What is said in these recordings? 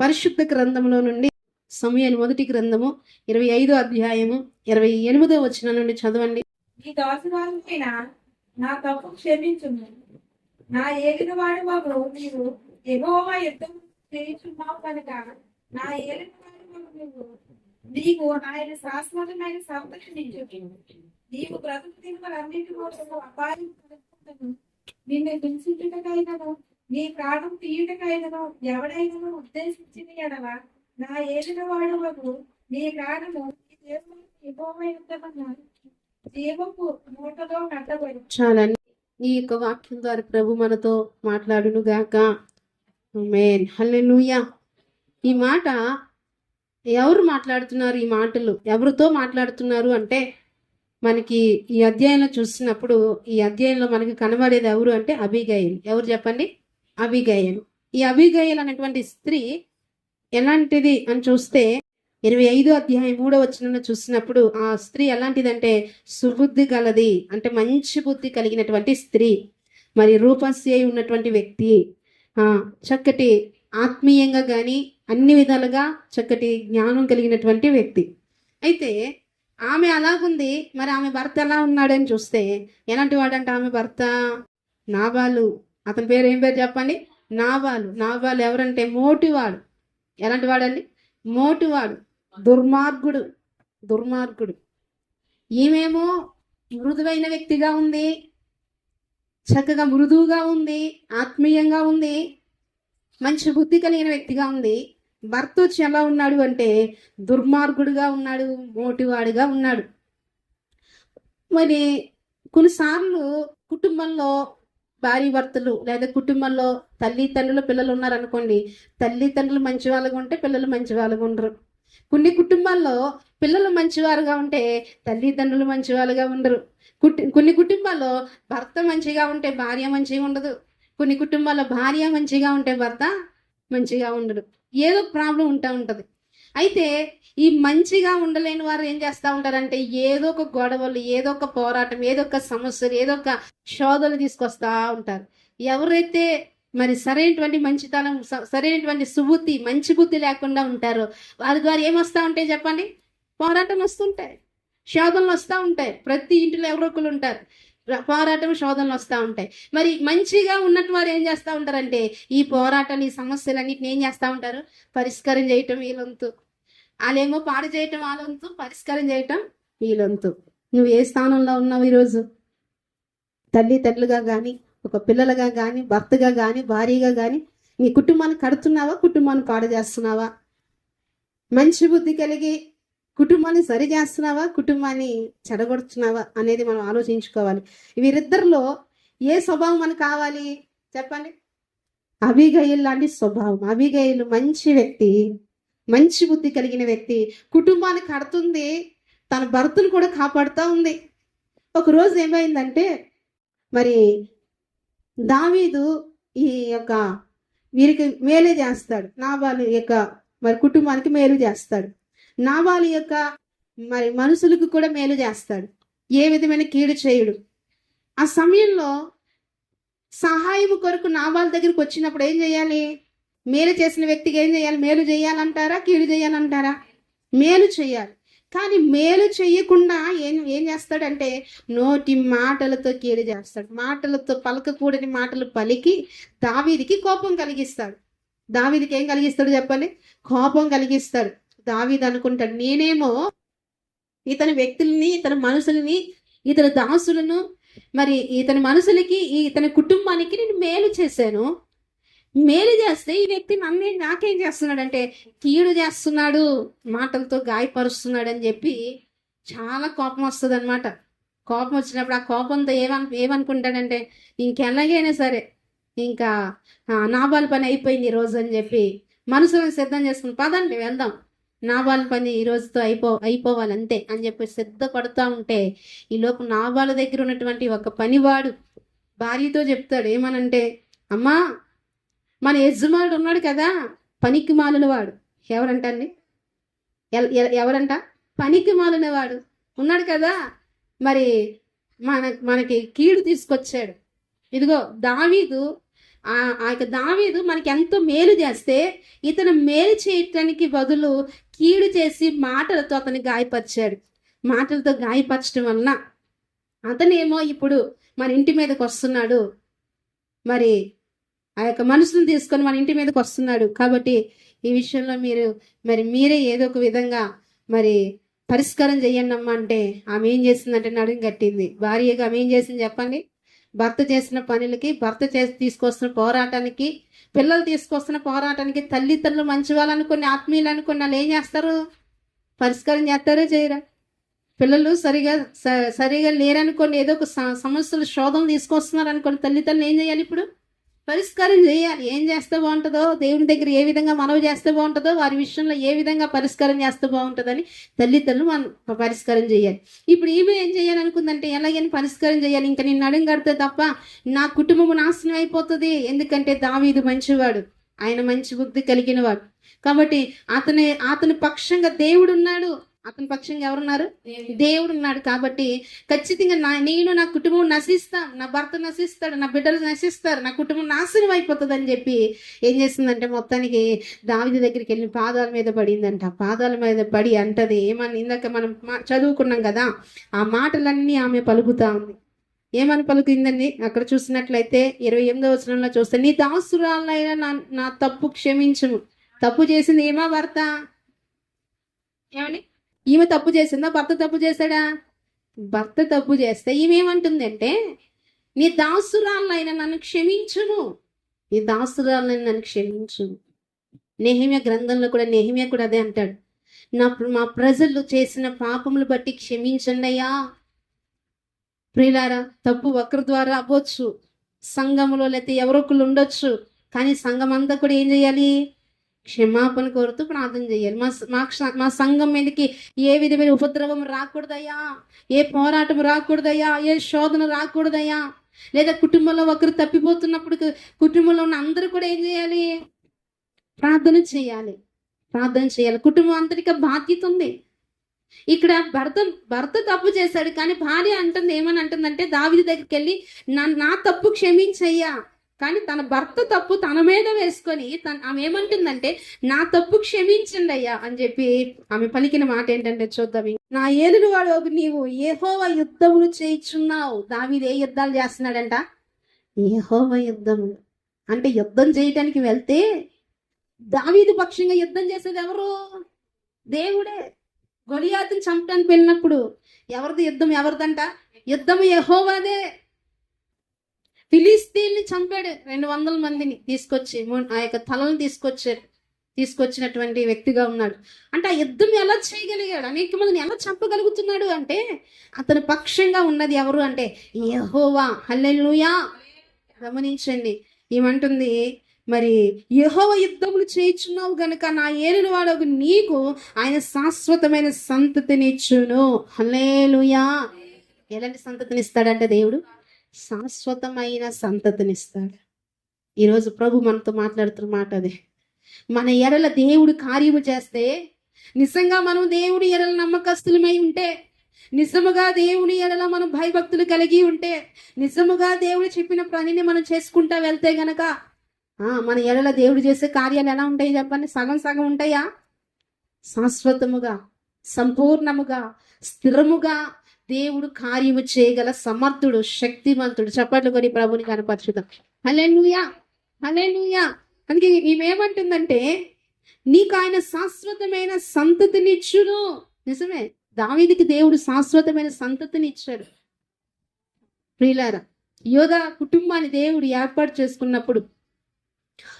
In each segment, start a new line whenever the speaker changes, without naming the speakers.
పరిశుద్ధ గ్రంథంలో నుండి సమయాన్ని మొదటి గ్రంథము ఇరవై ఐదో అధ్యాయము ఇరవై ఎనిమిదో వచ్చిన నుండి చదవండి.
ఈ దాసురాలైన నా తప్పు క్షమించుము. నా ఏలిన వాడు బాబు నీవు ఎగోవా యుద్ధం చేయించున్నావు కనుక నా ఏలిన వాడు బాబు నీవు నీకు ఆయన శాశ్వతమైన సంతోషించు నీవు బ్రతుకు తిరుగులన్నిటి కోసం అపాయం నిన్ను హింసించుటకైనను నీ ప్రాణం తీయుటకైనను ఎవడైనను ఉద్దేశించిన ఎడల నా ఏలిన వాడు నీ ప్రాణము జీవపు మూటలో కట్టబడి.
ఈ యొక్క వాక్యం ద్వారా ప్రభు మనతో మాట్లాడును గాక. మేన్ హల్లెలూయా. ఈ మాట ఎవరు మాట్లాడుతున్నారు? ఈ మాటలు ఎవరితో మాట్లాడుతున్నారు అంటే మనకి ఈ అధ్యాయంలో చూసినప్పుడు ఈ అధ్యాయంలో మనకి కనబడేది ఎవరు అంటే అభిగయల్ ఎవరు చెప్పండి? అవిగయలు. ఈ అవిగయలు అనేటువంటి స్త్రీ ఎలాంటిది అని చూస్తే ఇరవై ఐదో అధ్యాయం మూడో వచనంలో చూసినప్పుడు ఆ స్త్రీ ఎలాంటిదంటే సుబుద్ధి గలది అంటే మంచి బుద్ధి కలిగినటువంటి స్త్రీ. మరి రూపస్య ఉన్నటువంటి వ్యక్తి చక్కటి ఆత్మీయంగా కానీ అన్ని విధాలుగా చక్కటి జ్ఞానం కలిగినటువంటి వ్యక్తి. అయితే ఆమె అలాగుంది మరి ఆమె భర్త ఎలా ఉన్నాడని చూస్తే ఎలాంటి వాడంటే ఆమె భర్త? నాబాలు. అతని పేరు ఏం పేరు చెప్పండి? నాబాలు నాబాలు ఎవరంటే మోటివాడు. ఎలాంటి వాడండి? మోటివాడు. దుర్మార్గుడు. దుర్మార్గుడు. ఈమెమో మృదువైన వ్యక్తిగా ఉంది. చక్కగా మృదువుగా ఉంది. ఆత్మీయంగా ఉంది. మంచి బుద్ధి కలిగిన వ్యక్తిగా ఉంది. భర్త వచ్చి ఎలా ఉన్నాడు అంటే దుర్మార్గుడుగా ఉన్నాడు మోటివాడుగా ఉన్నాడు. మరి కొన్నిసార్లు కుటుంబంలో భార్య భర్తలు లేదా కుటుంబంలో తల్లి తండ్రులు పిల్లలు ఉన్నారనుకోండి తల్లి తండ్రులు మంచి వాళ్ళగా ఉంటే పిల్లలు మంచి వాళ్ళగా ఉండరు. కొన్ని కుటుంబాల్లో పిల్లలు మంచివారుగా ఉంటే తల్లిదండ్రులు మంచి వాళ్ళుగా ఉండరు కొన్ని కుటుంబాల్లో భర్త మంచిగా ఉంటే భార్య మంచిగా ఉండదు. కొన్ని కుటుంబాల్లో భార్య మంచిగా ఉంటే భర్త మంచిగా ఉండడు. ఏదో ప్రాబ్లం ఉంటా ఉంటుంది. అయితే ఈ మంచిగా ఉండలేని వారు ఏం చేస్తూ ఉంటారంటే ఏదో ఒక గొడవలు ఏదో ఒక పోరాటం ఏదో ఒక సమస్యలు ఏదో ఒక శోధలు తీసుకొస్తా ఉంటారు. ఎవరైతే మరి సరైనటువంటి మంచితనం స- సరైనటువంటి సుబుద్ధి మంచి బుద్ధి లేకుండా ఉంటారో వారి ద్వారా ఏమొస్తా ఉంటాయి చెప్పండి? పోరాటం వస్తుంటాయి. శోధనలు వస్తూ ఉంటాయి. ప్రతి ఇంటిలో ఎవరో ఒకరు ఉంటారు. పోరాటం శోధనలు వస్తూ ఉంటాయి. మరి మంచిగా ఉన్నట్టు వారు ఏం చేస్తూ ఉంటారంటే ఈ పోరాటాలు ఈ సమస్యలన్నిటిని ఏం చేస్తూ ఉంటారు? పరిష్కారం చేయటం వీళ్ళంతు వాళ్ళేమో పాడు చేయటం వాళ్ళంతు పరిష్కారం చేయటం వీళ్ళంతు నువ్వు ఏ స్థానంలో ఉన్నావు ఈరోజు? తల్లి తల్లుగా కానీ ఒక పిల్లలుగా కానీ భర్తగా కానీ భార్యగా కానీ నీ కుటుంబాన్ని కడుతున్నావా కుటుంబాన్ని పాడు చేస్తున్నావా? మంచి బుద్ధి కలిగి కుటుంబాన్ని సరి చేస్తున్నావా కుటుంబాన్ని చెడగొడుతున్నావా అనేది మనం ఆలోచించుకోవాలి. వీరిద్దరిలో ఏ స్వభావం మనకు కావాలి? చెప్పండి. అభిగయులు లాంటి స్వభావం. అభిగయులు మంచి వ్యక్తి. మంచి బుద్ధి కలిగిన వ్యక్తి కుటుంబాన్ని కడుతుంది తన భర్తను కూడా కాపాడుతూ ఉంది. ఒకరోజు ఏమైందంటే మరి దావీదు ఈ యొక్క వీరికి మేలు చేస్తాడు. నాబాలు యొక్క మరి కుటుంబానికి మేలు చేస్తాడు. నాబాలు యొక్క మరి మనుషులకు కూడా మేలు చేస్తాడు. ఏ విధమైన కీడు చేయుడు? ఆ సమయంలో సహాయం కొరకు నాబాల దగ్గరికి వచ్చినప్పుడు ఏం చేయాలి? మేలు చేసిన వ్యక్తికి ఏం చేయాలి? మేలు చేయాలంటారా? కీడు చేయాలంటారా? మేలు చేయాలి. కానీ మేలు చేయకుండా ఏం ఏం చేస్తాడంటే నోటి మాటలతో కీడు చేస్తాడు. మాటలతో పలకకూడని మాటలు పలికి దావీదికి కోపం కలిగిస్తాడు. దావీదికి ఏం కలిగిస్తాడు చెప్పండి? కోపం కలిగిస్తాడు. దావీది అనుకుంటాడు నేనేమో ఇతని వ్యక్తుల్ని ఇతని మనుషుల్ని ఇతని దాసులను మరి ఇతని మనుషులకి ఈ ఇతని కుటుంబానికి నేను మేలు చేశాను. మేలు చేస్తే ఈ వ్యక్తి నన్నే నాకేం చేస్తున్నాడంటే కీడు చేస్తున్నాడు మాటలతో గాయపరుస్తున్నాడు అని చెప్పి చాలా కోపం వస్తుంది అనమాట కోపం వచ్చినప్పుడు ఆ కోపంతో ఏమను ఏమనుకుంటాడంటే ఇంకెలాగైనా సరే ఇంకా నాబాల్ పని అయిపోయింది ఈ రోజు అని చెప్పి మనసులను సిద్ధం చేసుకుని పదండి వెళ్దాం. నాబాల్ పని ఈ రోజుతో అయిపో అయిపోవాలి అంతే అని చెప్పి సిద్ధపడుతూ ఉంటే ఈ లోపు నాబాల దగ్గర ఉన్నటువంటి ఒక పనివాడు భార్యతో చెప్తాడు ఏమనంటే అమ్మా మన యజమానుడు ఉన్నాడు కదా పనికి మాలిన వాడు ఎవరంటండి ఎవరంట? పనికి మాలిన వాడు ఉన్నాడు కదా మరి మన మనకి కీడు తీసుకొచ్చాడు. ఇదిగో దావీదు ఆ ఆ యొక్క దావీదు మనకి ఎంతో మేలు చేస్తే ఇతను మేలు చేయటానికి బదులు కీడు చేసి మాటలతో అతని గాయపరిచాడు. మాటలతో గాయపరచడం వలన అతనేమో ఇప్పుడు మన ఇంటి మీదకి వస్తున్నాడు. మరి ఆ యొక్క మనుషులను తీసుకొని మన ఇంటి మీదకి వస్తున్నాడు. కాబట్టి ఈ విషయంలో మీరు మరి మీరే ఏదో ఒక విధంగా మరి పరిష్కారం చేయండి అమ్మ అంటే ఆమె ఏం చేసిందంటే నడుం కట్టింది. భార్యగా ఆమె ఏం చేసింది చెప్పండి? భర్త చేసిన పనులకి భర్త చేసి తీసుకొస్తున్న పోరాటానికి పిల్లలు తీసుకొస్తున్న పోరాటానికి తల్లిదండ్రులు మంచి వాళ్ళనుకుని ఆత్మీయులు అనుకుని వాళ్ళు ఏం చేస్తారు? పరిష్కారం చేస్తారో చేయరా? పిల్లలు సరిగా స- సరిగా లేరనుకోండి ఏదో ఒక సమస్యలు శోధం తీసుకొస్తున్నారు అనుకోండి తల్లిదండ్రులు ఏం చేయాలి ఇప్పుడు? పరిష్కారం చేయాలి ఏం చేస్తే బాగుంటుందో దేవుని దగ్గర ఏ విధంగా మనవి చేస్తే బాగుంటుందో వారి విషయంలో ఏ విధంగా పరిష్కారం చేస్తే బాగుంటుందని తల్లిదండ్రులు మనం పరిష్కారం చేయాలి. ఇప్పుడు ఈమె ఏం చేయాలనుకుందంటే ఎలాగైనా పరిష్కారం చేయాలి. ఇంకా నేను నడుం కడితే తప్ప నా కుటుంబం నాశనం అయిపోతుంది. ఎందుకంటే దావీదు మంచివాడు. ఆయన మంచి బుద్ధి కలిగిన వాడు కాబట్టి అతని అతని పక్షంగా దేవుడు ఉన్నాడు అతని పక్షంగా ఎవరున్నారు? దేవుడు. ఉన్నాడు కాబట్టి ఖచ్చితంగా నా నేను నా కుటుంబం నశిస్తాను. నా భర్త నశిస్తాడు. నా బిడ్డలు నశిస్తారు. నా కుటుంబం నాశనం అయిపోతుంది అని చెప్పి ఏం చేసిందంటే మొత్తానికి దావిది దగ్గరికి వెళ్ళి పాదాల మీద పడిందంట. పాదాల మీద పడి అంటది ఏమని? ఇందాక మనం మా- చదువుకున్నాం కదా ఆ మాటలన్నీ ఆమె పలుకుతా ఉంది. ఏమని పలుకుతుందండి? అక్కడ చూసినట్లయితే ఇరవై ఎనిమిదో వచనంలో చూస్తే నీ దాసురాలైన నా నా తప్పు క్షమించుము. తప్పు చేసింది ఏమా భర్త? ఏమని? ఈమె తప్పు చేసిందా? భర్త తప్పు చేశాడా? భర్త తప్పు చేస్తే ఈమెమంటుందంటే నీ దాసురాలైన నన్ను క్షమించును నీ దాసురాలైన నన్ను క్షమించు నెహిమ్య గ్రంథంలో కూడా నెహిమ్య కూడా అదే అంటాడు. నా మా ప్రజలు చేసిన పాపములు బట్టి క్షమించండి అయ్యా. ప్రియులారా తప్పు ఒకరి ద్వారా అవ్వచ్చు. సంఘములో లేకపోతే ఎవరొకరు ఉండొచ్చు. కానీ సంఘం అంతా కూడా ఏం చేయాలి? క్షమాపణ కోరుతూ ప్రార్థన చేయాలి. మా మా మా సంఘం మీదకి ఏ విధమైన ఉపద్రవం రాకూడదయ్యా? ఏ పోరాటం రాకూడదయ్యా? ఏ శోధన రాకూడదయ్యా? లేదా కుటుంబంలో ఒకరు తప్పిపోతున్నప్పుడు కుటుంబంలో ఉన్న అందరూ కూడా ఏం చేయాలి? ప్రార్థన చేయాలి. ప్రార్థన చేయాలి. కుటుంబం అంతటికి బాధ్యత ఉంది. ఇక్కడ భర్త భర్త తప్పు చేశాడు కానీ భార్య అంటుంది ఏమని అంటుందంటే దావిది దగ్గరికి వెళ్ళి నా నా తప్పు క్షమించయ్యా. కానీ తన భర్త తప్పు తన మీద వేసుకొని తన ఆమె ఏమంటుందంటే నా తప్పు క్షమించండి అయ్యా అని చెప్పి ఆమె పలికిన మాట ఏంటంటే చూద్దాం. నా ఏలుడు వాడు నీవు ఏహోవ యుద్ధములు చేయించున్నావు. దావీదు ఏ యుద్ధాలు చేస్తున్నాడంట? ఏహోవ యుద్ధములు అంటే యుద్ధం చేయటానికి వెళ్తే దావీదు పక్షంగా యుద్ధం చేసేది ఎవరు? దేవుడే. గొలియాతుని చంపడానికి వెళ్ళినప్పుడు ఎవరిది యుద్ధం? ఎవరిదంట? యుద్ధం యహోవాదే. ఫిలిస్తీన్ని చంపాడు రెండు వందల మందిని తీసుకొచ్చి ఆ యొక్క తలను తీసుకొచ్చారు తీసుకొచ్చినటువంటి వ్యక్తిగా ఉన్నాడు. అంటే ఆ యుద్ధం ఎలా చేయగలిగాడు? అనేక మందిని ఎలా చంపగలుగుతున్నాడు అంటే అతని పక్షంగా ఉన్నది ఎవరు అంటే యహోవా. హల్లెలుయా. గమనించండి ఏమంటుంది? మరి యహోవ యుద్ధములు చేయించున్నావు గనుక నా ఏలిన వాడు నీకు ఆయన శాశ్వతమైన సంతతినిచ్చును. హల్లేలుయా. ఎలాంటి సంతతిని ఇస్తాడంటే దేవుడు? శాశ్వతమైన సంతతినిస్తాడు. ఈరోజు ప్రభు మనతో మాట్లాడుతున్న మాట అదే. మన ఎడల దేవుడు కార్యము చేస్తే నిజంగా మనం దేవుడి ఎడల నమ్మకస్తులమై ఉంటే నిజముగా దేవుని ఎడల మనం భయభక్తులు కలిగి ఉంటే నిజముగా దేవుడు చెప్పిన పనిని మనం చేసుకుంటా వెళ్తే గనక మన ఎడల దేవుడు చేసే కార్యాలు ఎలా ఉంటాయి చెప్పండి? సగం సగం ఉంటాయా? శాశ్వతముగా సంపూర్ణముగా స్థిరముగా దేవుడు కార్యము చేయగల సమర్థుడు శక్తిమంతుడు. చప్పట్లు కొని ప్రభుని కనపరచుదాం. హల్లెలూయా! హల్లెలూయా! అందుకే ఈమెమంటుందంటే నీకు ఆయన శాశ్వతమైన సంతతినిచ్చును. నిజమే దావీదికి దేవుడు శాశ్వతమైన సంతతిని ఇచ్చాడు ప్రియులారా యోధా కుటుంబాన్ని దేవుడు ఏర్పాటు చేసుకున్నప్పుడు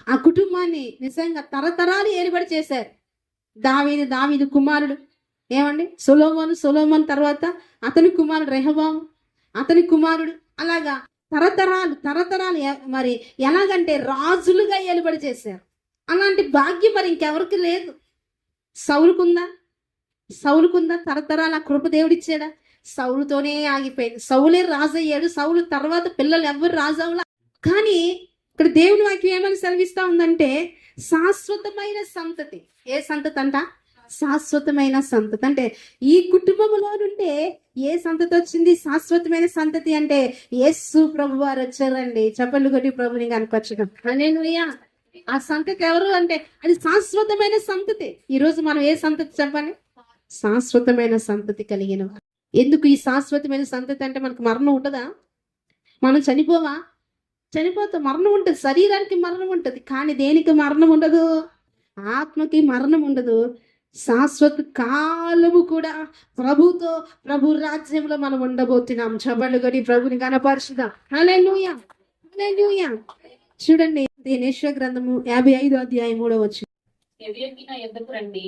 ఆ కుటుంబాన్ని నిజంగా తరతరాలు ఏర్పాటు చేశారు. దావీది దావీదు కుమారుడు ఏమండి? సొలోమోను సొలోమోన్ తర్వాత అతని కుమారుడు రెహబాము అతని కుమారుడు అలాగా తరతరాలు తరతరాలు మరి ఎలాగంటే రాజులుగా ఏలుబడి చేశారు. అలాంటి భాగ్యం మరి ఇంకెవరికి లేదు. సౌలుకుందా? సౌలుకుందా? తరతరాలు ఆ కృపదేవుడిచ్చాడా సౌలుతోనే ఆగిపోయింది సౌలే రాజు అయ్యాడు సౌలు తర్వాత పిల్లలు ఎవరు రాజవులా కానీ ఇక్కడ దేవుని వాక్యం ఏమని సెలవిస్తా ఉందంటే శాశ్వతమైన సంతతి. ఏ సంతతి అంట? శాశ్వతమైన సంతతి. అంటే ఈ కుటుంబంలో నుండే ఏ సంతతి వచ్చింది? శాశ్వతమైన సంతతి అంటే యేసు ప్రభు వారు వచ్చారండి. చెప్పలు కొట్టి ప్రభుని కనపరచడం హల్లెలూయా. ఆ సంతతి ఎవరు? అంటే అది శాశ్వతమైన సంతతి. ఈ రోజు మనం ఏ సంతతి చెప్పండి? శాశ్వతమైన సంతతి కలిగిన వారు. ఎందుకు ఈ శాశ్వతమైన సంతతి అంటే మనకు మరణం ఉంటుందా? మనం చనిపోవా? చనిపోతాం మరణం ఉంటుంది. శరీరానికి మరణం ఉంటుంది. కానీ దేనికి మరణం ఉండదు? ఆత్మకి మరణం ఉండదు. శాశ్వత కాలము కూడా ప్రభుతో ప్రభు రాజ్యంలో మనం ఉండబోతున్నాం. చబళ్ళు గడి ప్రభుని కనపరుచుదాం? చూడండి దినేశ్వర గ్రంథము యాభై ఐదు అధ్యాయం మూడో వచ్చి
ఎవియకి నా ఎద్దకు రండి?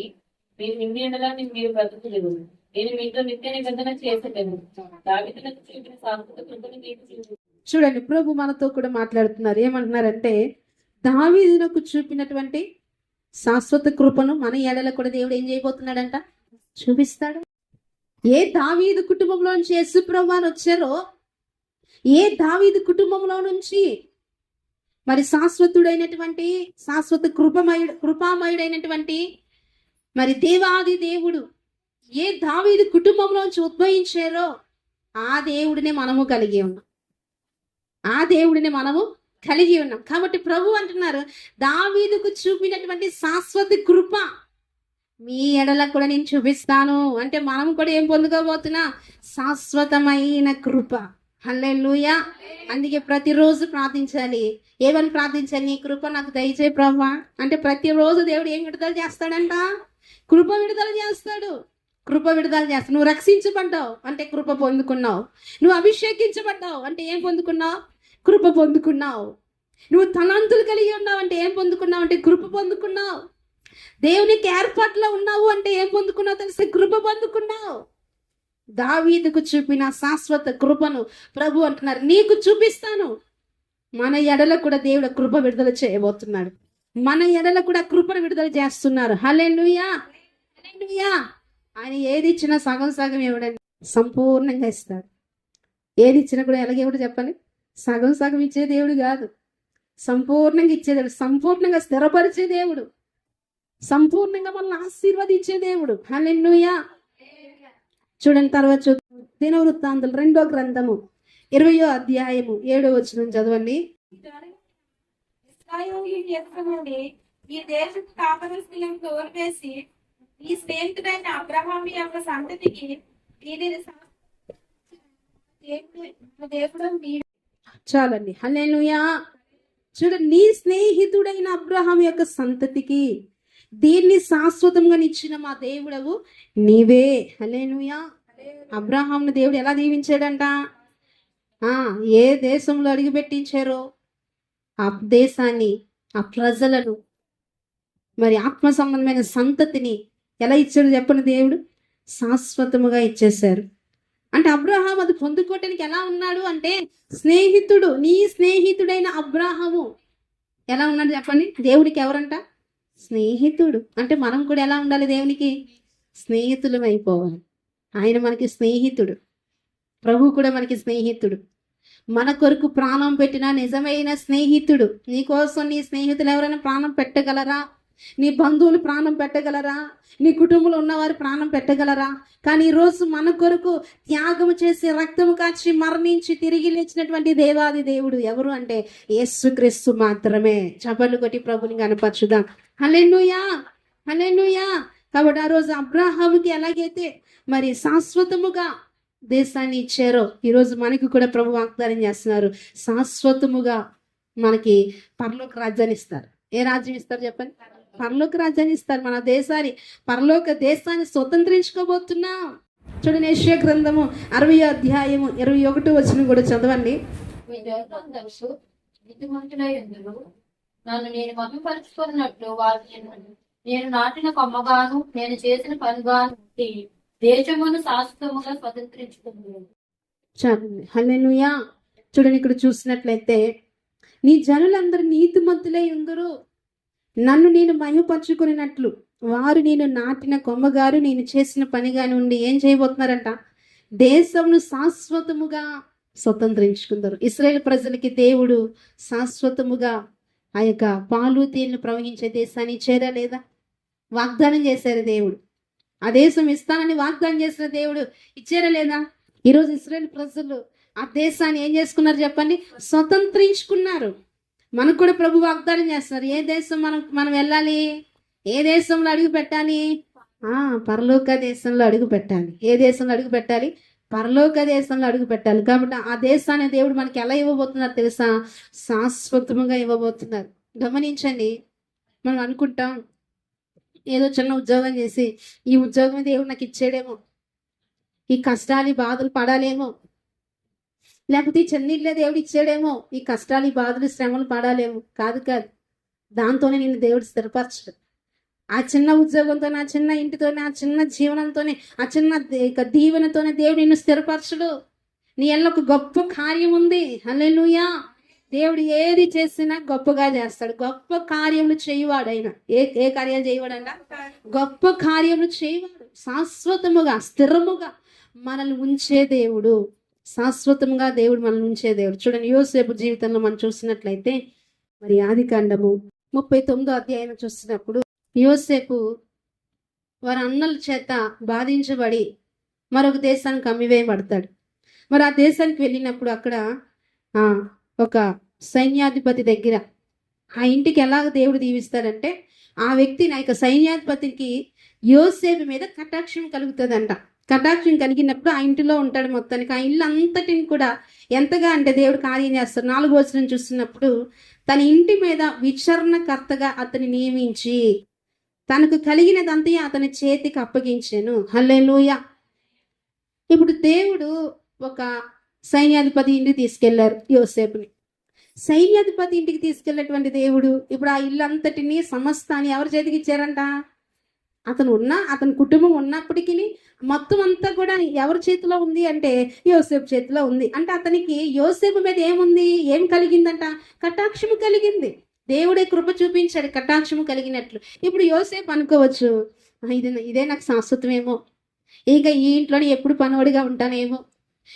మీరు నిండి ఉండడానికి మీరు బ్రతుకులేదు నేను మీతో నిత్య నిబంధన చేసలేను దావితులకు చూపిన కృపను
చూడండి ప్రభు మనతో కూడా మాట్లాడుతున్నారు. ఏమంటున్నారంటే దావీదునకు చూపినటువంటి శాశ్వత కృపను మన ఏడలో కూడా దేవుడు ఏం చేయబోతున్నాడంట? చూపిస్తాడు. ఏ దావీదు కుటుంబంలో నుంచి యేసు వచ్చారో ఏ దావీదు కుటుంబంలో నుంచి మరి శాశ్వతుడైనటువంటి శాశ్వత కృపమయుడు కృపామయుడైనటువంటి మరి దేవాది దేవుడు ఏ దావీదు కుటుంబంలోంచి ఉద్భవించారో ఆ దేవుడిని మనము కలిగి ఉన్నాం. ఆ దేవుడిని మనము కలిగి ఉన్నాం. కాబట్టి ప్రభు అంటున్నారు దావీదుకు చూపినటువంటి శాశ్వత కృప మీ ఎడల కూడా నేను చూపిస్తాను. అంటే మనం కూడా ఏం పొందుకోబోతున్నా? శాశ్వతమైన కృప. హల్లెలూయా. అందుకే ప్రతిరోజు ప్రార్థించాలి. ఏమని ప్రార్థించాలి? నీ కృప నాకు దయచే ప్రభా. అంటే ప్రతిరోజు దేవుడు ఏం విడుదల చేస్తాడంట? కృప విడుదల చేస్తాడు. కృప విడుదల చేస్తాడు. నువ్వు రక్షించబడ్డావు. అంటే కృప పొందుకున్నావు. నువ్వు అభిషేకించబడ్డావు. అంటే ఏం పొందుకున్నావు? కృప పొందుకున్నావు. నువ్వు తలంతులు కలిగి ఉన్నావు అంటే ఏం పొందుకున్నావు అంటే కృప పొందుకున్నావు. దేవునికి ఏర్పాట్లో ఉన్నావు అంటే ఏం పొందుకున్నావు తెలిసి కృప పొందుకున్నావు. దావీదుకు చూపిన శాశ్వత కృపను ప్రభు అంటున్నారు. నీకు చూపిస్తాను. మన ఎడల కూడా దేవుడు కృప విడుదల చేయబోతున్నాడు. మన ఎడల కూడా కృపను విడుదల చేస్తున్నారు. హలే హల్లెలూయా. ఆయన ఏది ఇచ్చినా సగం సగం ఇవ్వడండి. సంపూర్ణంగా ఇస్తాడు. ఏది ఇచ్చినా కూడా ఎలాగేవిడు ఇవ్వడు చెప్పండి? సగం సగం ఇచ్చే దేవుడు కాదు. సంపూర్ణంగా ఇచ్చేదేవుడు సంపూర్ణంగా స్థిరపరిచే దేవుడు సంపూర్ణంగా మనల్ని ఆశీర్వదించే దేవుడు. హల్లెలూయా. చూడండి తర్వాత చూ దినవృత్తాంతులు రెండో గ్రంథము ఇరవయో అధ్యాయము ఏడో వచ్చిన చదవండి.
ఈ దేశం కాపరస్తులను తోలివేసి ఈ స్నేహితుడైన అబ్రహాం యొక్క సంతతికి దీనిని దేవుడు దేవుడు
చాలండి హల్లెలూయా. చూడండి నీ స్నేహితుడైన అబ్రహాం యొక్క సంతతికి దీన్ని శాశ్వతంగా నిచ్చిన మా దేవుడవు నీవే. హలేనుయా అబ్రహాంను దేవుడు ఎలా దీవించాడంట? ఆ ఏ దేశంలో అడుగుపెట్టించారో? ఆ దేశాన్ని ఆ ప్రజలను మరి ఆత్మ సంబంధమైన సంతతిని ఎలా ఇచ్చాడు చెప్పని దేవుడు? శాశ్వతముగా ఇచ్చేశారు. అంటే అబ్రహాం అది పొందుకోవటానికి ఎలా ఉన్నాడు అంటే స్నేహితుడు నీ స్నేహితుడైన అబ్రాహము ఎలా ఉన్నాడు చెప్పండి? దేవుడికి ఎవరంట? స్నేహితుడు. అంటే మనం కూడా ఎలా ఉండాలి దేవునికి? స్నేహితులం అయిపోవాలి. ఆయన మనకి స్నేహితుడు. ప్రభు కూడా మనకి స్నేహితుడు. మన కొరకు ప్రాణం పెట్టిన నిజమైన స్నేహితుడు. నీ కోసం నీ స్నేహితులు ఎవరైనా ప్రాణం పెట్టగలరా? నీ బంధువులు ప్రాణం పెట్టగలరా? నీ కుటుంబంలో ఉన్నవారు ప్రాణం పెట్టగలరా? కానీ ఈరోజు మన కొరకు త్యాగం చేసి రక్తము కాచి మరణించి తిరిగి లేచినటువంటి దేవాది దేవుడు ఎవరు అంటే యేసుక్రీస్తు మాత్రమే. చపలు కొట్టి ప్రభుని కనపరచుదాం. హల్లెలూయా! హల్లెలూయా! కాబట్టి ఆ రోజు అబ్రాహాముకి ఎలాగైతే మరి శాశ్వతముగా దేశాన్ని ఇచ్చారో ఈరోజు మనకి కూడా ప్రభు వాగ్దానం చేస్తున్నారు. శాశ్వతముగా మనకి పరలోక రాజ్యాన్ని ఇస్తారు. ఏ రాజ్యం ఇస్తారు చెప్పండి? పరలోక రాజ్యాన్ని ఇస్తారు. మన దేశాన్ని పరలోక దేశాన్ని స్వతంత్రించుకోబోతున్నాం. చూడండి ఏషియా గ్రంథము అరవై అధ్యాయము ఇరవై ఒకటి వచ్చిన కూడా చదవండి.
నన్ను నేను మహిమపరుచుకున్నట్లు వారు నేను- నాటిన కొమ్మగాను నేను చేసిన పనిగాను దేశమును శాశ్వతముగా
హల్లెలూయా. చూడండి ఇక్కడ చూసినట్లయితే నీ జనులందరూ నీతిమంతులై ఉందరు. నన్ను నేను మయపరుచుకున్నట్లు వారు నేను నాటిన కొమ్మగారు నేను చేసిన పనిగాని ఉండి ఏం చేయబోతున్నారంట? దేశంను శాశ్వతముగా స్వతంత్రించుకుందరు. ఇస్రాయేల్ ప్రజలకి దేవుడు శాశ్వతముగా ఆ యొక్క పాలు తేనెలు ప్రవహించే దేశాన్ని ఇచ్చారా లేదా? వాగ్దానం చేశారు దేవుడు. ఆ దేశం ఇస్తానని వాగ్దానం చేసిన దేవుడు ఇచ్చారా లేదా? ఈరోజు ఇస్రాయేల్ ప్రజలు ఆ దేశాన్ని ఏం చేసుకున్నారు చెప్పండి? స్వతంత్రించుకున్నారు. మనకు కూడా ప్రభు వాగ్దానం చేస్తారు. ఏ దేశం మనం మనం వెళ్ళాలి? ఏ దేశంలో అడుగు పెట్టాలి? పరలోక దేశంలో అడుగు పెట్టాలి. ఏ దేశంలో అడుగు పెట్టాలి? పరలోక దేశంలో అడుగు పెట్టాలి. కాబట్టి ఆ దేశాన్ని దేవుడు మనకి ఎలా ఇవ్వబోతున్నారు తెలుసా? శాశ్వతముగా ఇవ్వబోతున్నారు. గమనించండి. మనం అనుకుంటాం ఏదో చిన్న ఉద్యోగం చేసి ఈ ఉద్యోగం దేవుడు నాకు ఇచ్చాడేమో. ఈ కష్టాలు ఈ బాధలు పడాలేమో. లేకపోతే ఈ చెన్నీళ్ళే దేవుడు ఇచ్చాడేమో ఈ కష్టాలు ఈ బాధలు శ్రమలు పడాలేమో. కాదు కాదు. దాంతోనే నేను దేవుడు స్థిరపరచడు. ఆ చిన్న ఉద్యోగంతోనే ఆ చిన్న ఇంటితోనే ఆ చిన్న జీవనంతోనే ఆ చిన్న దే- దీవెనతోనే దేవుడు నిన్ను స్థిరపరచడు. నీ ఎల్ల ఒక గొప్ప కార్యం ఉంది. హల్లెలూయా. దేవుడు ఏది చేసినా గొప్పగా చేస్తాడు. గొప్ప కార్యములు చేయవాడు ఆయన ఏ ఏ కార్యాలు చేయవాడంట? గొప్ప కార్యములు చేయవాడు. శాశ్వతముగా స్థిరముగా మనల్ని ఉంచే దేవుడు. శాశ్వతంగా దేవుడు మనల్ని ఉంచే దేవుడు. చూడండి యోసేపు జీవితంలో మనం చూసినట్లయితే మరి ఆది కాండము ముప్పై తొమ్మిదో అధ్యాయం చూసినప్పుడు యోసేపు వారి అన్నల చేత బాధించబడి మరొక దేశానికి అమ్మివేయబడతాడు. మరి ఆ దేశానికి వెళ్ళినప్పుడు అక్కడ ఒక సైన్యాధిపతి దగ్గర ఆ ఇంటికి ఎలాగ దేవుడు దీవిస్తాడంటే ఆ వ్యక్తి నా యొక్క సైన్యాధిపతికి యోసేపు మీద కటాక్షం కలుగుతుందంట. కటాక్షం కలిగినప్పుడు ఆ ఇంటిలో ఉంటాడు మొత్తానికి. ఆ ఇల్లు అంతటిని కూడా ఎంతగా అంటే దేవుడు కార్యం చేస్తారు. నాలుగు వచనం చూస్తున్నప్పుడు తన ఇంటి మీద విచరణకర్తగా అతని నియమించి తనకు కలిగినదంతా అతని చేతికి అప్పగించాను. హల్లెలూయా! ఇప్పుడు దేవుడు ఒక సైన్యాధిపతి ఇంటికి తీసుకెళ్ళారు యోసేపుని. సైన్యాధిపతి ఇంటికి తీసుకెళ్ళినటువంటి దేవుడు ఇప్పుడు ఆ ఇల్లు అంతటిని సమస్తాన్ని ఎవరి చేతికి ఇచ్చారంట? అతను ఉన్న అతని కుటుంబం ఉన్నప్పటికీ మొత్తం అంతా కూడా ఎవరి చేతిలో ఉంది అంటే యోసేపు చేతిలో ఉంది. అంటే అతనికి యోసేపు మీద ఏముంది? ఏం కలిగిందంట? కటాక్షము కలిగింది. దేవుడే కృప చూపించాడు కటాక్షము కలిగినట్లు. ఇప్పుడు యోసేపు అనుకోవచ్చు ఇది ఇదే నాకు శాశ్వతమేమో? ఇంకా ఈ ఇంట్లోనే ఎప్పుడు పనివాడిగా ఉంటానేమో?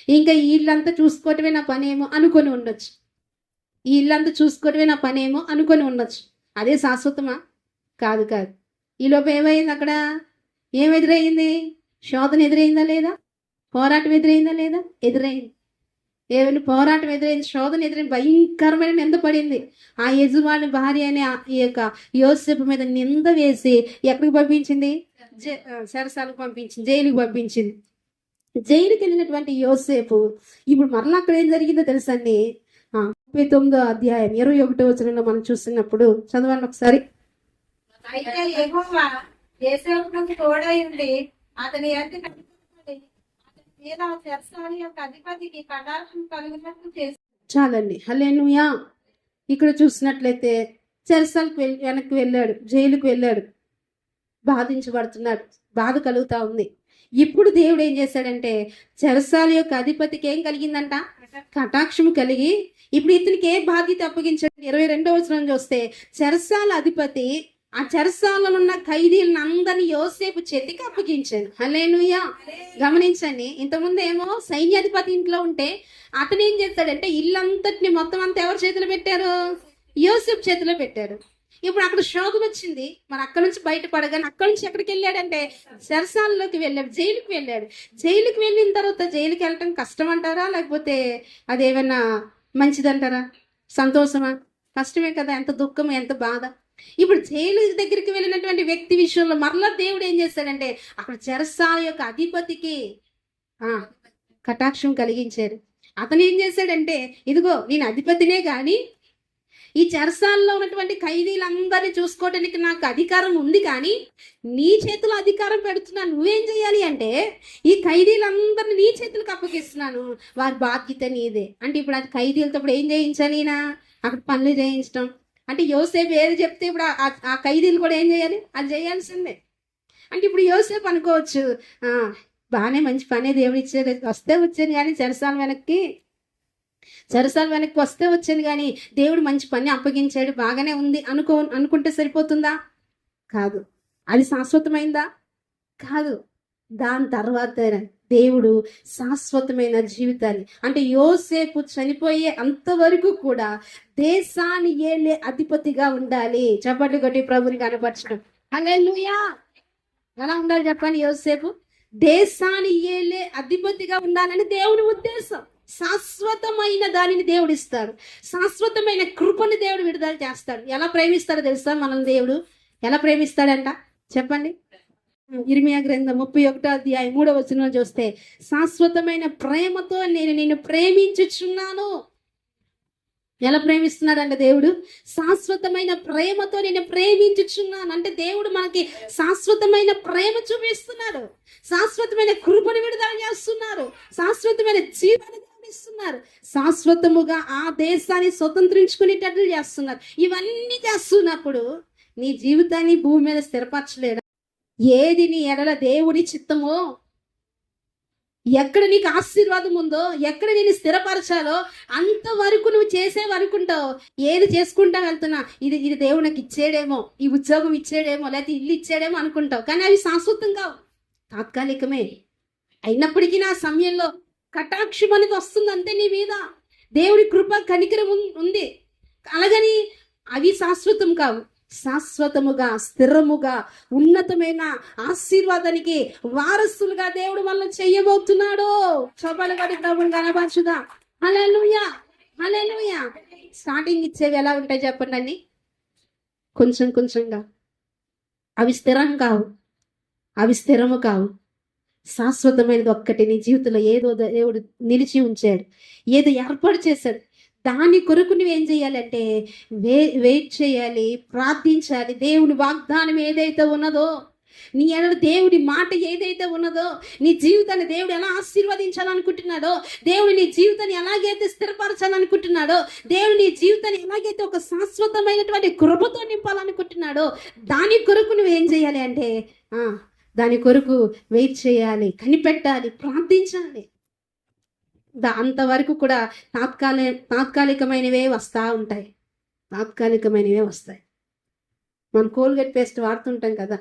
ఇంకా ఈ ఇల్లంతా చూసుకోవటమే నా పనేమో? అనుకొని ఉండొచ్చు. ఈ ఇల్లంతా చూసుకోవటమే నా పనేమో అనుకొని ఉండొచ్చు. అదే శాశ్వతమా? కాదు కాదు. ఈలోపు ఏమైంది అక్కడ? ఏం ఎదురైంది? శోధన ఎదురైందా లేదా? పోరాటం ఎదురైందా లేదా? ఎదురైంది. ఏమైనా పోరాటం ఎదురైంది. శోధన ఎదురైంది. భయంకరమైన నింద పడింది. ఆ యజమాని భార్య అనే ఈ యొక్క యోసేపు మీద నింద వేసి ఎక్కడికి పంపించింది? సరసాలకు పంపించింది. జైలుకి పంపించింది. జైలుకి వెళ్ళినటువంటి యోసేపు ఇప్పుడు మరలా అక్కడ ఏం జరిగిందో తెలుసండి ముప్పై తొమ్మిదో అధ్యాయం ఇరవై ఒకటో వచనంలో మనం చూస్తున్నప్పుడు చదవండి ఒకసారి.
అయితే ఎగువ యేసేపునకు తోడై ఉండి అతని ఎద్దు అతని మీద చెరసాని యొక్క అధిపతికి కటాక్షం కలిగినట్లు చేసి
చాలండి. హలేనుయా ఇక్కడ చూసినట్లయితే చెరసాలకు వెళ్ళి వెనక్కి వెళ్ళాడు జైలుకు వెళ్ళాడు. బాధించబడుతున్నాడు బాధ కలుగుతా ఉంది. ఇప్పుడు దేవుడు ఏం చేశాడంటే చెరసాల యొక్క అధిపతికి ఏం కలిగిందంట? కటాక్షము కలిగి ఇప్పుడు ఇతనికి ఏ బాధ్యత అప్పగించాడు? ఇరవై రెండవ వచనం చూస్తే చెరసాల అధిపతి ఆ చెరసాలలో ఉన్న ఖైదీలను అందరినీ యోసేపు చేతికి అప్పగించాను హలేనుయా గమనించండి ఇంతకుముందు ఏమో సైన్యాధిపతి ఇంట్లో ఉంటే అతను ఏం చేస్తాడంటే ఇల్లంతటిని మొత్తం అంతా ఎవరి చేతిలో పెట్టారు? యోసేపు చేతిలో పెట్టారు ఇప్పుడు అక్కడ శోధన వచ్చింది. మరి అక్కడ నుంచి బయటపడగానే అక్కడ నుంచి ఎక్కడికి వెళ్ళాడంటే సరసాలలోకి వెళ్ళాడు జైలుకి వెళ్ళాడు. జైలుకి వెళ్ళిన తర్వాత జైలుకి వెళ్ళటం కష్టం అంటారా లేకపోతే అదేమైనా మంచిదంటారా? సంతోషమా? కష్టమే కదా ఎంత దుఃఖం ఎంత బాధ. ఇప్పుడు జైలు దగ్గరికి వెళ్ళినటువంటి వ్యక్తి విషయంలో మరలా దేవుడు ఏం చేశాడంటే అక్కడ చెరసాల యొక్క అధిపతికి కటాక్షం కలిగించారు అతను ఏం చేశాడంటే ఇదిగో నేను అధిపతినే కానీ ఈ చెరసాల్లో ఉన్నటువంటి ఖైదీలందరినీ చూసుకోవడానికి నాకు అధికారం ఉంది కానీ నీ చేతిలో అధికారం పెడుతున్నా నువ్వేం చేయాలి అంటే ఈ ఖైదీలందరినీ నీ చేతులకు అప్పగిస్తున్నాను. వారి బాధ్యత నీదే. అంటే ఇప్పుడు అది ఖైదీలతో ఇప్పుడు ఏం చేయించాలి అక్కడ పనులు చేయించడం అంటే యోసేపు ఏది చెప్తే ఇప్పుడు ఆ- ఖైదీలు కూడా ఏం చేయాలి? అది చేయాల్సిందే. అంటే ఇప్పుడు యోసేపు అనుకోవచ్చు బాగానే మంచి పనే దేవుడు ఇచ్చారు వస్తే వచ్చాను కానీ చెరసాల వెనక్కి చెరసాల వెనక్కి వస్తే వచ్చాను కానీ దేవుడు మంచి పని అప్పగించాడు బాగానే ఉంది అనుకో అనుకుంటే సరిపోతుందా? కాదు. అది శాశ్వతమైందా? కాదు. దాని తర్వాత దేవుడు శాశ్వతమైన జీవితాన్ని అంటే యోసేపు చనిపోయే అంతవరకు కూడా దేశాన్ని ఏలే అధిపతిగా ఉండాలి. చెప్పండి కొట్టి ప్రభుని కనపరచడం. హల్లెలూయా! ఎలా ఉండాలి చెప్పండి యోసేపు? దేశాన్ని ఏలే అధిపతిగా ఉండాలని దేవుని ఉద్దేశం. శాశ్వతమైన దానిని దేవుడు ఇస్తాడు. శాశ్వతమైన కృపని దేవుడు విడుదల చేస్తాడు. ఎలా ప్రేమిస్తాడో తెలుసా మనల్ని దేవుడు? ఎలా ప్రేమిస్తాడంట? చెప్పండి. ఇరిమియా గ్రంథం ముప్పై ఒకటో అధ్యాయం మూడవ వచనం చూస్తే శాశ్వతమైన ప్రేమతో నేను నిన్ను ప్రేమించుచున్నాను. ఎలా ప్రేమిస్తున్నాడంట దేవుడు? శాశ్వతమైన ప్రేమతో నేను ప్రేమించుచున్నాను. అంటే దేవుడు మనకి శాశ్వతమైన ప్రేమ చూపిస్తున్నాడు. శాశ్వతమైన కృపను విడుదల చేస్తున్నారు. శాశ్వతమైన జీవాన్ని ఇస్తున్నారు శాశ్వతముగా ఆ దేశాన్ని స్వతంత్రించుకునేటట్లు చేస్తున్నారు. ఇవన్నీ చేస్తున్నప్పుడు నీ జీవితాన్ని భూమి మీద స్థిరపరచలేడా? ఏది నీ ఎడల దేవుడి చిత్తమో? ఎక్కడ నీకు ఆశీర్వాదం ఉందో? ఎక్కడ నేను స్థిరపరచాలో? అంతవరకు నువ్వు చేసే వరకుంటావు ఏది చేసుకుంటా వెళ్తున్నా? ఇది ఇది దేవుడు నాకు ఇచ్చేడేమో ఈ ఉద్యోగం ఇచ్చేడేమో లేకపోతే ఇల్లు ఇచ్చేడేమో అనుకుంటావు. కానీ అవి శాశ్వతం కావు. తాత్కాలికమే. అయినప్పటికీ నా సమయంలో కటాక్షం అనేది వస్తుంది అంతే నీ మీద. దేవుడి కృప కనికరం ఉం- ఉంది. అలాగని అవి శాశ్వతం కావు. శాశ్వతముగా స్థిరముగా ఉన్నతమైన ఆశీర్వాదానికి వారసులుగా దేవుడు వల్ల చెయ్యబోతున్నాడు చోపాలు పడి ప్రభుని కనపరచుదా? అలా హల్లెలూయా! స్టార్టింగ్ ఇచ్చేవి ఎలా ఉంటాయి చెప్పండి అన్ని కొంచెం కొంచెంగా. అవి స్థిరం కావు. అవి స్థిరము కావు. శాశ్వతమైనది ఒక్కటి నీ జీవితంలో ఏదో దేవుడు నిలిచి ఉంచాడు. ఏదో ఏర్పాటు చేశాడు. దాని కొరకు నువ్వేం చేయాలంటే వే వెయిట్ చేయాలి ప్రార్థించాలి. దేవుని వాగ్దానం ఏదైతే ఉన్నదో నీ ఎడ దేవుడి మాట ఏదైతే ఉన్నదో నీ జీవితాన్ని దేవుడు ఎలా ఆశీర్వదించాలనుకుంటున్నాడో దేవుడు నీ జీవితాన్ని ఎలాగైతే స్థిరపరచాలనుకుంటున్నాడో దేవుడు నీ జీవితాన్ని ఎలాగైతే ఒక శాశ్వతమైనటువంటి కృపతో నింపాలనుకుంటున్నాడో దాని కొరకు నువ్వేం చేయాలి అంటే దాని కొరకు వెయిట్ చేయాలి కనిపెట్టాలి ప్రార్థించాలి. అంతవరకు కూడా తాత్కాలి తాత్కాలికమైనవే వస్తూ ఉంటాయి. తాత్కాలికమైనవే వస్తాయి. మనం కోల్గేట్ పేస్ట్ వాడుతుంటాం కదా.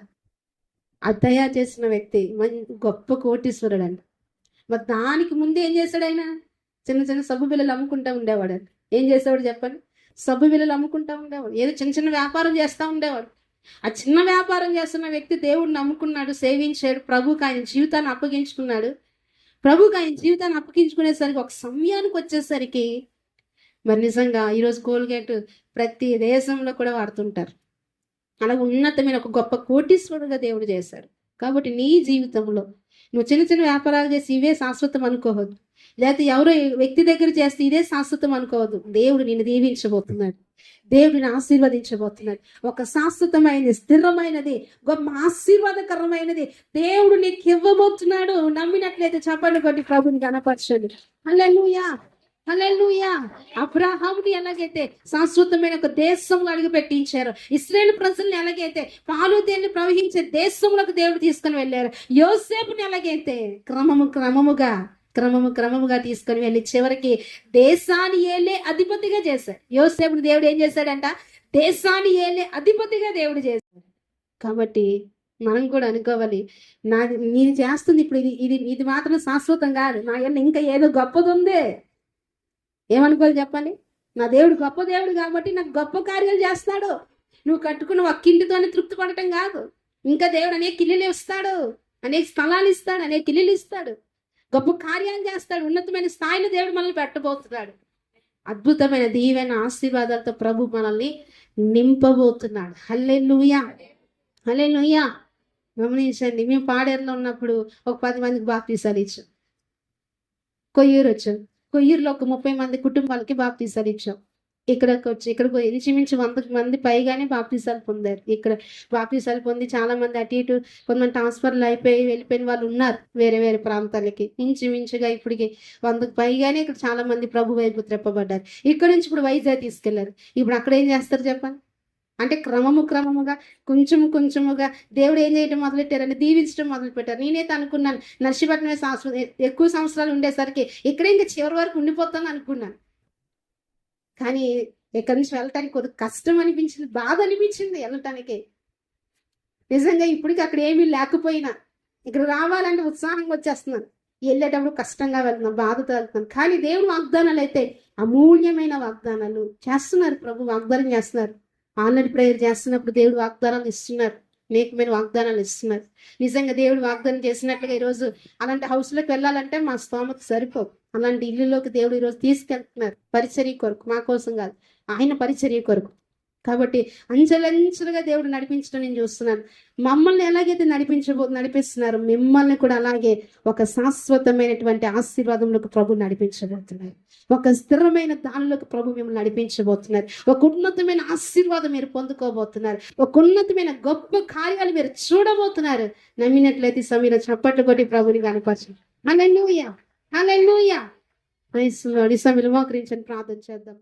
అది తయారు చేసిన వ్యక్తి మం గొప్ప కోటీశ్వరుడు అంట మరి దానికి ముందు ఏం చేశాడు ఆయన చిన్న చిన్న సబ్బు బిల్లలు అమ్ముకుంటా ఉండేవాడు. అండి ఏం చేసేవాడు చెప్పండి? సబ్బు బిల్లలు అమ్ముకుంటా ఉండేవాడు. ఏదో చిన్న చిన్న వ్యాపారం చేస్తూ ఉండేవాడు. ఆ చిన్న వ్యాపారం చేస్తున్న వ్యక్తి దేవుడిని నమ్ముకున్నాడు సేవించాడు ప్రభుకి ఆయన జీవితాన్ని అప్పగించుకున్నాడు. ప్రభుకి ఆయన జీవితాన్ని అప్పగించుకునేసరికి ఒక సమయానికి వచ్చేసరికి మరి నిజంగా ఈరోజు కోల్గేట్ ప్రతి దేశంలో కూడా వాడుతుంటారు. అలాగే ఉన్నతమైన ఒక గొప్ప కోటీశ్వరుడుగా దేవుడు చేశాడు. కాబట్టి నీ జీవితంలో నువ్వు చిన్న చిన్న వ్యాపారాలు చేసి ఇవే శాశ్వతం అనుకోవద్దు. లేకపోతే ఎవరో వ్యక్తి దగ్గర చేస్తే ఇదే శాశ్వతం అనుకోవద్దు. దేవుడు నిన్ను దీవించబోతున్నాడు. దేవుడిని ఆశీర్వదించబోతున్నాడు. ఒక శాశ్వతమైనది స్థిరమైనది గొప్ప ఆశీర్వాదకరమైనది దేవుడు నీకు ఇవ్వబోతున్నాడు. నమ్మినట్లయితే చెప్పండి కొన్ని ప్రభుని కనపరచండి అల్లెలుయా అలెలుయా అబ్రాహాముని ఎలాగైతే శాశ్వతమైన ఒక దేశంలో అడుగు పెట్టించారు ఇస్రాయేల్ ప్రజల్ని ఎలాగైతే పాలు ప్రవహించే దేశంలోకి దేవుడు తీసుకుని వెళ్ళారు యోసేపుని ఎలాగైతే క్రమము క్రమముగా క్రమము క్రమముగా తీసుకొని వెళ్ళి చివరికి దేశాన్ని ఏలే అధిపతిగా చేశాడు. యోసేపుని దేవుడు ఏం చేశాడంట? దేశాన్ని ఏలే అధిపతిగా దేవుడు చేశాడు. కాబట్టి మనం కూడా అనుకోవాలి నా నేను చేస్తుంది ఇప్పుడు ఇది ఇది ఇది మాత్రం శాశ్వతం కాదు. నా ఏళ్ళ ఇంకా ఏదో గొప్పది ఉంది ఏమనుకోవాలి చెప్పండి నా దేవుడు గొప్ప దేవుడు కాబట్టి నాకు గొప్ప కార్యాలు చేస్తాడు. నువ్వు కట్టుకున్న ఒక్కింటితోనే తృప్తి పడటం కాదు. ఇంకా దేవుడు అనేక ఇల్లులు ఇస్తాడు అనేక స్థలాలు ఇస్తాడు అనేక ఇల్లులు ఇస్తాడు. గొప్ప కార్యాలు చేస్తాడు. ఉన్నతమైన స్థాయిలో దేవుడు మనల్ని పెట్టబోతున్నాడు. అద్భుతమైన దీవెన ఆశీర్వాదాలతో ప్రభు మనల్ని నింపబోతున్నాడు. హల్లే లూయా హల్లే లూయా గమనించండి మేము పాడేరులో ఉన్నప్పుడు ఒక పది మందికి బాప్తీసాలు ఇచ్చాం. కొయ్యూరు వచ్చాం. కొయ్యూరులో ఒక ముప్పై మంది కుటుంబాలకి బాప్తీసాలు ఇచ్చాం. ఇక్కడకు వచ్చి ఇక్కడికి ఇంచుమించు వంద మంది పైగానే బాప్తీసాలు పొందారు. ఇక్కడ బాప్తీసాలు పొంది చాలా మంది అటు ఇటు కొంతమంది ట్రాన్స్ఫర్లు అయిపోయి వెళ్ళిపోయిన వాళ్ళు ఉన్నారు వేరే వేరే ప్రాంతాలకి. ఇంచుమించుగా ఇప్పటికి వందకు పైగానే ఇక్కడ చాలా మంది ప్రభు వైపు త్రెప్పబడ్డారు. ఇక్కడ నుంచి ఇప్పుడు వైజాగ్ తీసుకెళ్ళారు. ఇప్పుడు అక్కడ ఏం చేస్తారు చెప్పండి? అంటే క్రమము క్రమముగా కొంచెము కొంచెముగా దేవుడు ఏం చేయడం మొదలెట్టారని దీవించడం మొదలుపెట్టారు. నేనైతే అనుకున్నాను. నర్సీపట్నమే సంవత్సరం ఎక్కువ సంవత్సరాలు ఉండేసరికి ఇక్కడే ఇంకా చివరి వరకు ఉండిపోతాను అనుకున్నాను. కానీ ఎక్కడి నుంచి వెళ్ళటానికి కొద్దిగా కష్టం అనిపించింది బాధ అనిపించింది వెళ్ళటానికి. నిజంగా ఇప్పటికి అక్కడ ఏమీ లేకపోయినా ఇక్కడ రావాలంటే ఉత్సాహంగా వచ్చేస్తున్నాను. వెళ్ళేటప్పుడు కష్టంగా వెళ్తున్నాను బాధతో వెళ్తున్నాను. కానీ దేవుడు వాగ్దానాలు అయితే అమూల్యమైన వాగ్దానాలు చేస్తున్నారు ప్రభు వాగ్దానం చేస్తున్నారు. ఆన్లైన్ ప్రేయర్ చేస్తున్నప్పుడు దేవుడు వాగ్దానాలు ఇస్తున్నారు. అనేకమైన వాగ్దానాలు ఇస్తున్నారు. నిజంగా దేవుడు వాగ్దానం చేసినట్లుగా ఈరోజు అలాంటి హౌస్లోకి వెళ్ళాలంటే మా స్తోమత సరిపోదు. అలాంటి ఇల్లులోకి దేవుడు ఈరోజు తీసుకెళ్తున్నారు. పరిచర్య కొరకు మా కోసం కాదు. ఆయన పరిచర్య కొరకు. కాబట్టి అంచెలంచెలుగా దేవుడు నడిపించడం నేను చూస్తున్నాను. మమ్మల్ని ఎలాగైతే నడిపించబో నడిపిస్తున్నారు మిమ్మల్ని కూడా అలాగే ఒక శాశ్వతమైనటువంటి ఆశీర్వాదంలోకి ప్రభు నడిపించబోతున్నారు. ఒక స్థిరమైన దానిలోకి ప్రభు మిమ్మల్ని నడిపించబోతున్నారు. ఒక ఉన్నతమైన ఆశీర్వాదం మీరు పొందుకోబోతున్నారు. ఒక ఉన్నతమైన గొప్ప కార్యాలు మీరు చూడబోతున్నారు. నమ్మినట్లయితే సమీర చప్పట్లు కొట్టి ప్రభుని కనపరచు అలెలుయా అలెలుయా ఈ సమయంలో మోకరించని ప్రార్థన చేద్దాం.